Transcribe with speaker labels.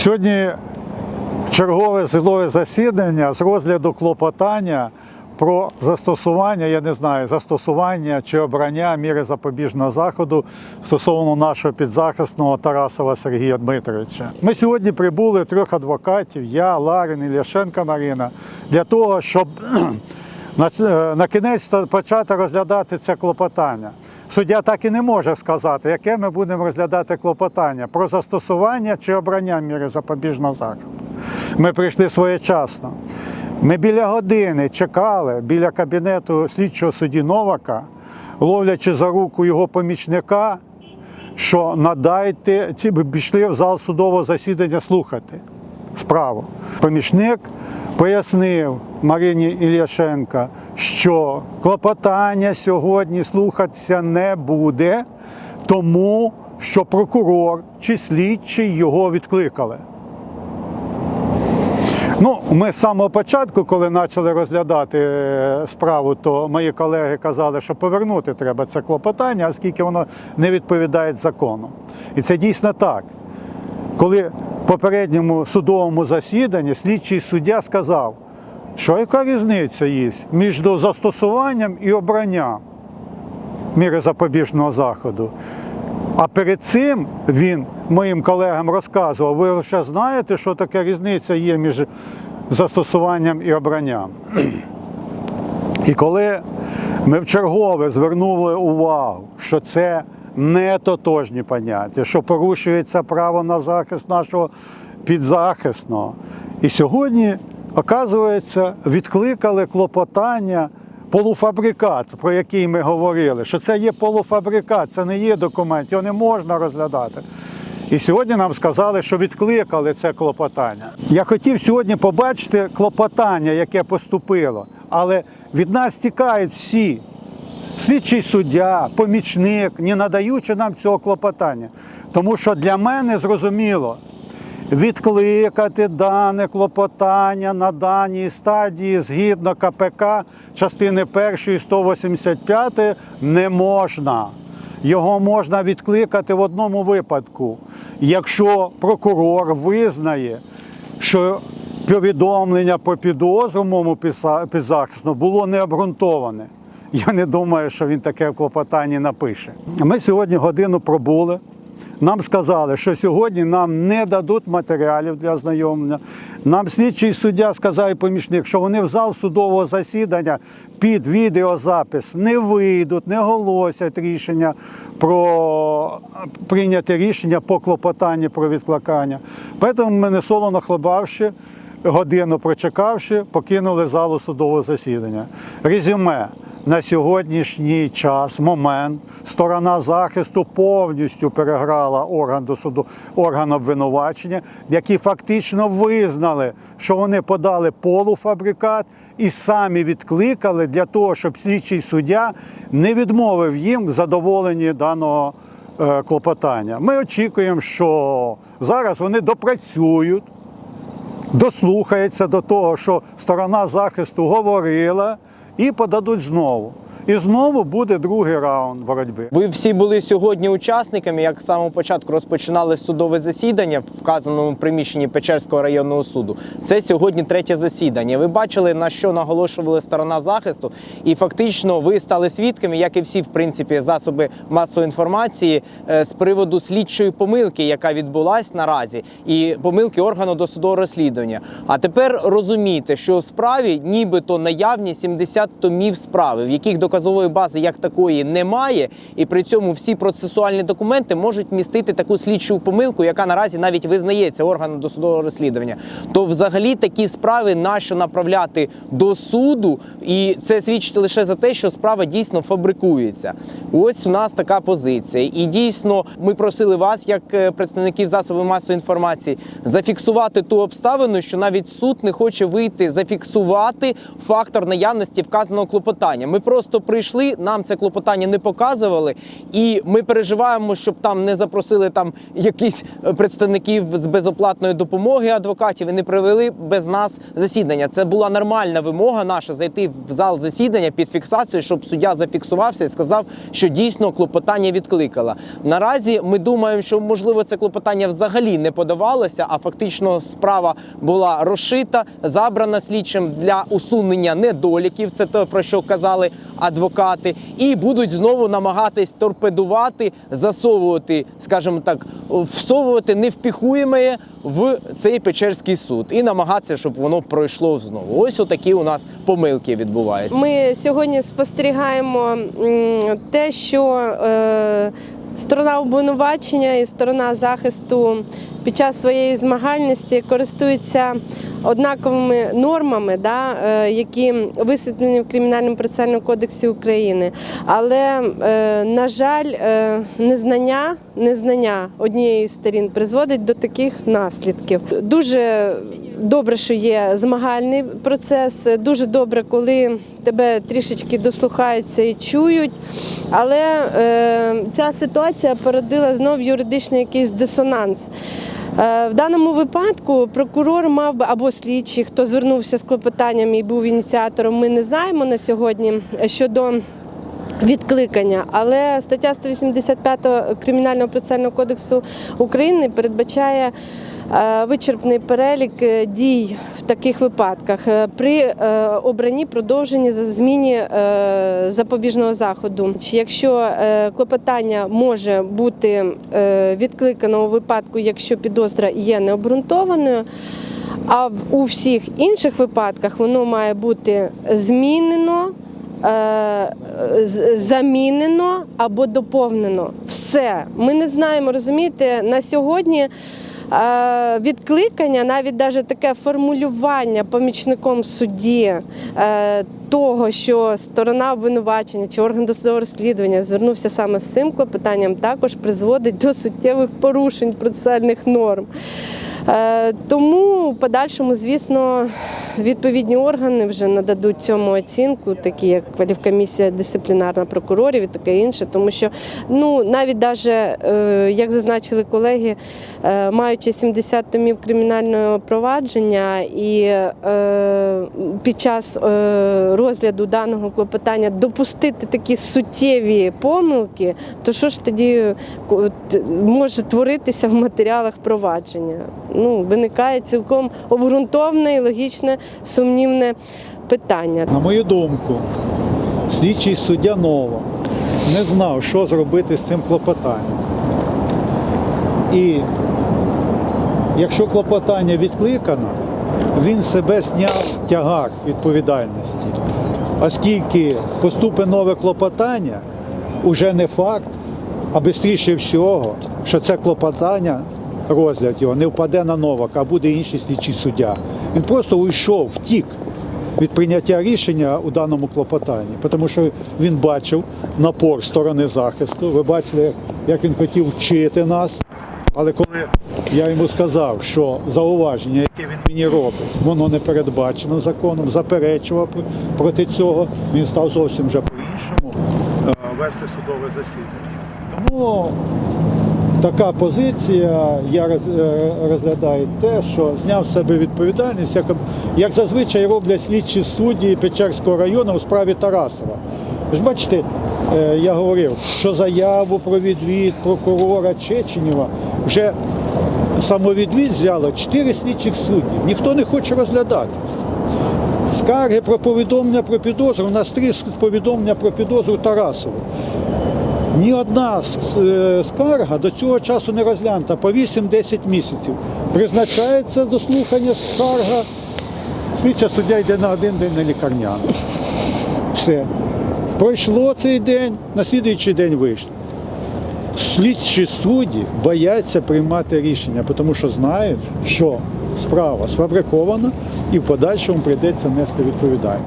Speaker 1: Сьогодні чергове судове засідання з розгляду клопотання про застосування, я не знаю, застосування чи обрання міри запобіжного заходу стосовно нашого підзахисного Тарасова Сергія Дмитровича. Ми сьогодні прибули трьох адвокатів, я, Ларин і Ляшенка Марина, для того, щоб е, на кінець почати розглядати це клопотання. Суддя так і не може сказати, яке ми будемо розглядати клопотання про застосування чи обрання міри запобіжного заходу. Ми прийшли своєчасно. Ми біля години чекали біля кабінету слідчого судді Новака, ловлячи за руку його помічника, що надайте, ці пішли в зал судового засідання слухати справу. Помічник пояснив Марині Ільяшенка, що клопотання сьогодні слухатися не буде, тому що прокурор чи слідчий його відкликали. Ну, ми з самого початку, коли почали розглядати е, справу, то мої колеги казали, що повернути треба це клопотання, оскільки воно не відповідає закону. І це дійсно так. Коли в попередньому судовому засіданні слідчий суддя сказав, що яка різниця є між застосуванням і обранням міри запобіжного заходу. А перед цим він моїм колегам розказував, ви ще знаєте, що таке різниця є між застосуванням і обранням. І коли ми вчергове звернули увагу, що це не тотожні поняття, що порушується право на захист нашого підзахисного. І сьогодні, оказується, відкликали клопотання полуфабрикат, про який ми говорили, що це є полуфабрикат, це не є документ, його не можна розглядати. І сьогодні нам сказали, що відкликали це клопотання. Я хотів сьогодні побачити клопотання, яке поступило, але від нас тікають всі. Слідчий суддя, помічник, не надаючи нам цього клопотання. Тому що для мене зрозуміло, відкликати дане клопотання на даній стадії згідно КПК частини 1 185 не можна. Його можна відкликати в одному випадку, якщо прокурор визнає, що повідомлення по підозру підса- підзахисну було необґрунтоване. Я не думаю, що він таке в клопотанні напише. Ми сьогодні годину пробули. Нам сказали, що сьогодні нам не дадуть матеріалів для ознайомлення. Нам слідчий суддя сказав і помічник, що вони в зал судового засідання під відеозапис не вийдуть, не оголосять рішення про прийняте рішення по клопотанні про відкликання. Тому ми не солоно хлебавши, годину прочекавши, покинули залу судового засідання. Резюме. На сьогоднішній час, момент, сторона захисту повністю переграла орган до суду, орган обвинувачення, які фактично визнали, що вони подали полуфабрикат і самі відкликали для того, щоб слідчий суддя не відмовив їм в задоволенні даного е, клопотання. Ми очікуємо, що зараз вони допрацюють дослухається до того, що сторона захисту говорила, і подадуть знову. І знову буде другий раунд боротьби.
Speaker 2: Ви всі були сьогодні учасниками, як з самого початку розпочинали судове засідання в вказаному приміщенні Печерського районного суду. Це сьогодні третє засідання. Ви бачили на що наголошувала сторона захисту, і фактично ви стали свідками, як і всі, в принципі, засоби масової інформації е, з приводу слідчої помилки, яка відбулась наразі, і помилки органу досудового розслідування. А тепер розумійте, що в справі нібито наявні 70 томів справи, в яких доказової бази як такої немає, і при цьому всі процесуальні документи можуть містити таку слідчу помилку, яка наразі навіть визнається органом досудового розслідування. То взагалі такі справи нащо направляти до суду, і це свідчить лише за те, що справа дійсно фабрикується. Ось у нас така позиція. І дійсно, ми просили вас, як е, представників засобів масової інформації, зафіксувати ту обставину, що навіть суд не хоче вийти зафіксувати фактор наявності вказаного клопотання. Ми просто просто прийшли, нам це клопотання не показували, і ми переживаємо, щоб там не запросили там якісь е, представників з безоплатної допомоги адвокатів і не провели без нас засідання. Це була нормальна вимога наша зайти в зал засідання під фіксацію, щоб суддя зафіксувався і сказав, що дійсно клопотання відкликала. Наразі ми думаємо, що можливо це клопотання взагалі не подавалося, а фактично справа була розшита, забрана слідчим для усунення недоліків. Це те, про що казали адвокати, і будуть знову намагатись торпедувати, засовувати, скажімо так, всовувати невпіхуєме в цей Печерський суд і намагатися, щоб воно пройшло знову. Ось отакі у нас помилки відбуваються.
Speaker 3: Ми сьогодні спостерігаємо те, що е, сторона обвинувачення і сторона захисту під час своєї змагальності користуються однаковими нормами, да, е, які висвітлені в Кримінальному процесуальному кодексі України. Але, е, на жаль, е, незнання, незнання однієї з сторін призводить до таких наслідків. Дуже добре, що є змагальний процес. Дуже добре, коли тебе трішечки дослухаються і чують. Але е, ця ситуація породила знов юридичний якийсь дисонанс. Е, В даному випадку прокурор мав би або слідчий, хто звернувся з клопотанням і був ініціатором, ми не знаємо на сьогодні щодо відкликання. Але стаття 185 Кримінального процесуального кодексу України передбачає е, вичерпний перелік е, дій в таких випадках Е, при обранні продовженні за зміні запобіжного заходу. Якщо клопотання може бути відкликано у випадку, якщо підозра є необґрунтованою. А у всіх інших випадках воно має бути змінено, замінено або доповнено. Все. Ми не знаємо, розумієте, на сьогодні. е, Відкликання, навіть даже таке формулювання помічником судді е, того, що сторона обвинувачення чи орган досудового розслідування звернувся саме з цим клопотанням, також призводить до суттєвих порушень процесуальних норм. Е, Тому в подальшому, звісно, відповідні органи вже нададуть цьому оцінку, такі як кваліфкомісія дисциплінарна прокурорів і таке інше, тому що ну навіть даже, е, як зазначили колеги, е, маючи 70 томів кримінального провадження і під час розгляду даного клопотання допустити такі суттєві помилки, то що ж тоді може творитися в матеріалах провадження? Ну, виникає цілком обґрунтовне і логічне сумнівне питання.
Speaker 1: На мою думку, слідчий суддя Нова не знав, що зробити з цим клопотанням. І якщо клопотання відкликано, він себе зняв тягар відповідальності. Оскільки поступить нове клопотання, уже не факт, а швидше всього, що це клопотання, розгляд його не впаде на новак, а буде інший слідчий суддя. Він просто уйшов, втік від прийняття рішення у даному клопотанні, тому що він бачив напор сторони захисту. Ви бачили, як він хотів вчити нас. Але коли я йому сказав, що зауваження, яке він мені робить, воно не передбачено законом, заперечував проти цього, він став зовсім вже по-іншому е, вести судове засідання. Тому така позиція, я е, розглядаю те, що зняв з себе відповідальність, як, як зазвичай роблять слідчі судді Печерського району у справі Тарасова. Ви ж бачите, е, я говорив, що заяву про відвід прокурора Чеченєва вже самовідвід взяло чотири слідчих судді. Ніхто не хоче розглядати. Скарги про повідомлення про підозру, у нас три повідомлення про підозру Тарасову. Ні одна е, скарга до цього часу не розглянута по 8-10 місяців. Призначається до слухання скарга. Слідча суддя йде на один день на лікарняну. Все. Пройшло цей день, на слідуючий день вийшло. Слідчі судді бояться приймати рішення, тому що знають, що справа сфабрикована і в подальшому прийдеться нести відповідальність.